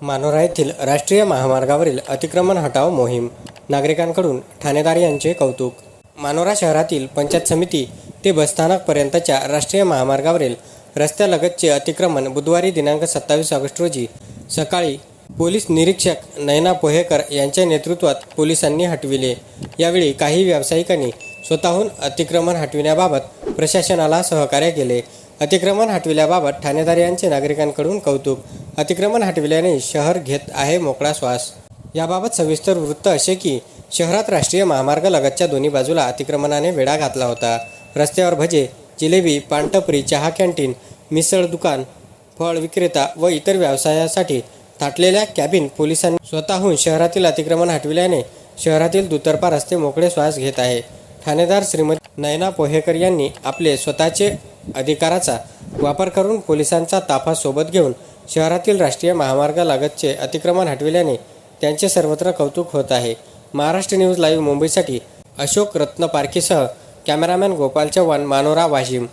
मानोरा येथील राष्ट्रीय महामार्गावरील अतिक्रमण हटाव मोहीम. नागरिकांकडून ठाणेदार यांचे कौतुक. मानोरा शहरातील पंचायत समिती ते बसस्थानकपर्यंतच्या राष्ट्रीय महामार्गावरील रस्त्यालगतचे अतिक्रमण बुधवारी दिनांक सत्तावीस ऑगस्ट रोजी सकाळी पोलीस निरीक्षक नयना पोहेकर यांच्या नेतृत्वात पोलिसांनी हटविले. यावेळी काही व्यावसायिकांनी स्वतःहून अतिक्रमण हटविण्याबाबत प्रशासनाला सहकार्य केले. अतिक्रमण हटविल्याबाबत ठाणेदार यांचे नागरिकांकडून कौतुक. अतिक्रमण हटविल्याने शहर घेत आहे मोकळा श्वास. याबाबत सविस्तर वृत्त असे की शहरात राष्ट्रीय महामार्ग लगतच्या दोन्ही बाजूला अतिक्रमणाने वेढा घातला होता. रस्त्यावर भजे जिलेबी पानटपरी चहा कॅन्टीन मिसळ दुकान फळ विक्रेता व इतर व्यवसायासाठी थाटलेल्या कॅबिन पोलिसांनी स्वतःहून शहरातील अतिक्रमण हटविल्याने शहरातील दुतर्फा रस्ते मोकळे श्वास घेत आहे. ठाणेदार श्रीमती नयना पोहेकर यांनी आपले स्वतःचे अधिकाराचा वापर करून पोलिसांचा ताफा सोबत घेऊन शहरातील राष्ट्रीय महामार्गालगतचे अतिक्रमण हटविल्याने त्यांचे सर्वत्र कौतुक होत आहे. महाराष्ट्र न्यूज लाईव्ह मुंबईसाठी अशोक रत्न पारखीसह कॅमेरामॅन गोपाल चव्हाण मानोरा वाशिम